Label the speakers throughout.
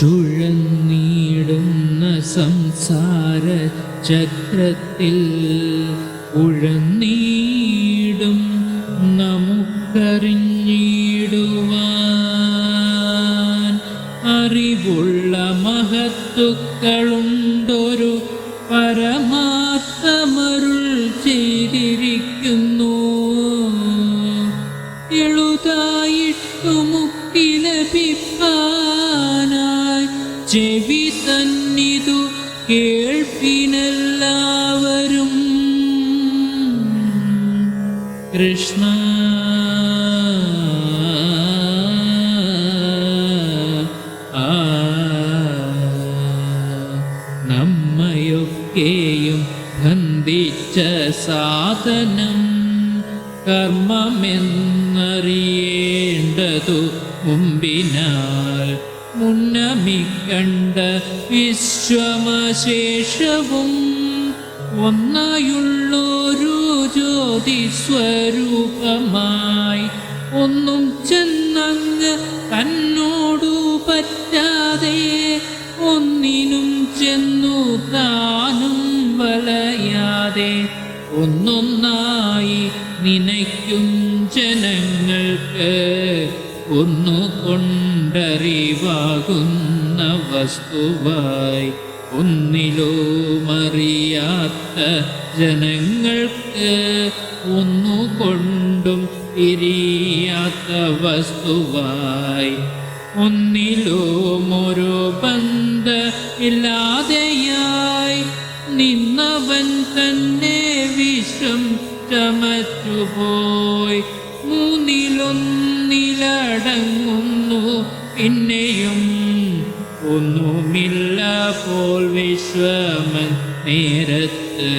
Speaker 1: ചുഴന്നീടുന്ന സംസാര ചക്രത്തിൽ ഉഴന്നീടും നമുക്കറിഞ്ഞിടുവാൻ. അറിവുള്ള മഹത്തുക്കളുണ്ടൊരു ചെവി തന്നിതു കേൾപ്പിനെല്ലാവരും. കൃഷ്ണ. നമ്മയൊക്കെയും ബന്ധിച്ച സാധനം കർമ്മമെന്നറിയേണ്ടതു മുമ്പിനാൽ മുന്നമിക്കണ്ട വിശ്വമശേഷവും ഒന്നായുള്ളൊരു ജ്യോതി സ്വരൂപമായി ഒന്നും ചെന്നങ്ങ് തന്നോടു പറ്റാതെ ഒന്നിനും ചെന്നു താനും വലയാതെ ഒന്നൊന്നായി നനയ്ക്കും ജനങ്ങൾക്ക് ഒന്നു കൊണ്ടറിവാകുന്ന വസ്തുവായി ഒന്നിലോ മറിയാത്ത ജനങ്ങൾക്ക് ഒന്നു കൊണ്ടും തിരിയാത്ത വസ്തുവായി ഒന്നിലോ ഒരു ബന്ധ ഇല്ലാതെയായി നിന്നവൻ തന്നെ വിഷം ചമച്ചുപോയി മൂന്നിലൊന്നിലടങ്ങുന്നു. പിന്നെയും ഒന്നുമില്ല പോൽ വിശ്വമൻ നേരത്ത്.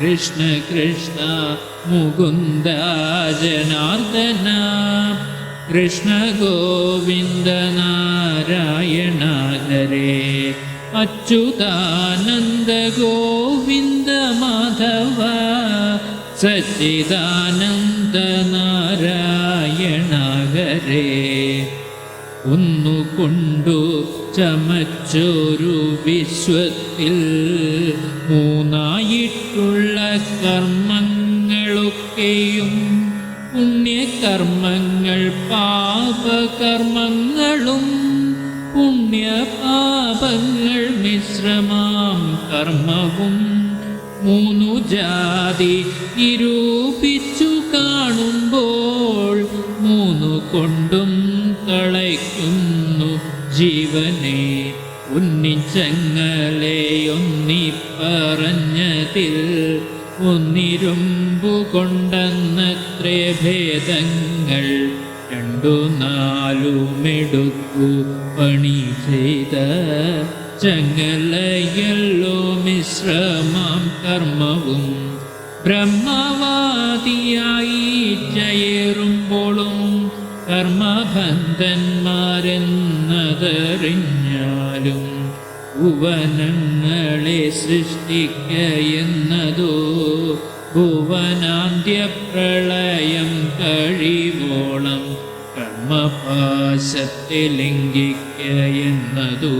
Speaker 1: കൃഷ്ണ കൃഷ്ണ മുകുന്ദ ജനാർദ്ദന കൃഷ്ണ ഗോവിന്ദ നാരായണാദരേ അച്യുതാനന്ദ മാധവ സച്ചിദാനന്ദ നാരായണ ഹരേ ഒന്നുകൊണ്ടു ചമച്ചൊരു വിശ്വത്തിൽ മൂന്നായിട്ടുള്ള കർമ്മങ്ങളൊക്കെയും പുണ്യകർമ്മങ്ങൾ പാപകർമ്മങ്ങളും പുണ്യപാപങ്ങൾ മിശ്രമാം കർമ്മവും മൂന്നു ജാതി നിരൂപിച്ചു കാണുമ്പോൾ മൂന്നു കൊണ്ടും കളയ്ക്കുന്നു ജീവനെ. ഉന്നിച്ചങ്ങളെ ഒന്നി പറഞ്ഞതിൽ ഒന്നിരുമ്പു കൊണ്ടെന്നത്രേ ഭേദങ്ങൾ രണ്ടു നാലുമെടുക്കു പണി ചെയ്ത ചങ്ങലയല്ലോ മിശ്രമാം കർമ്മവും ബ്രഹ്മവാദിയായി ജയേറുമ്പോളും കർമ്മബന്ധന്മാരെന്നതറിഞ്ഞാലും ഭുവനങ്ങളെ സൃഷ്ടിക്കയെന്നതോ ഭുവനാന്ത്യപ്രളയം കഴിവോളം കർമ്മപാശത്തെ ലംഘിക്കയെന്നതു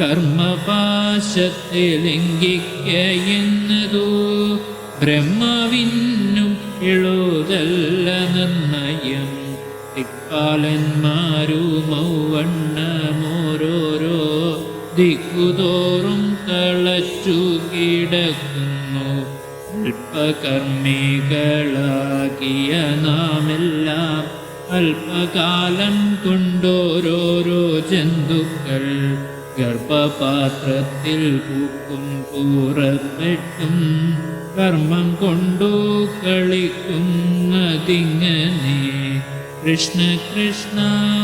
Speaker 1: കർമ്മപാശത്തെ ലംഘിക്കയെന്നതു ബ്രഹ്മവിന്നും എഴുതല്ല നിർണയം. ദിക്കാലന്മാരുമൗവണ്ണമോരോരോ ദിക്കുതോറും തളച്ചു കിടക്കുന്നു. അല്പകർമ്മികളാകിയ നാമെല്ലാം അല്പകാലം കൊണ്ടോരോരോ ജന്തുക്കൾ ഗർഭപാത്രത്തിൽ പൂക്കും പൂറപ്പെട്ടും കർമ്മം കൊണ്ടു കളിക്കുന്നതിങ്ങനെ കൃഷ്ണ കൃഷ്ണ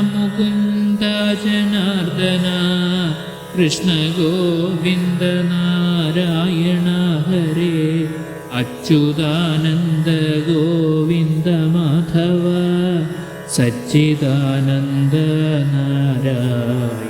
Speaker 1: മുകുന്ദ ജനാർദ്ദന കൃഷ്ണ ഗോവിന്ദ നാരായണ ഹരേ അച്യുതാനന്ദ ഗോവിന്ദ സച്ചിദാനന്ദ നാരായണ ഹരേ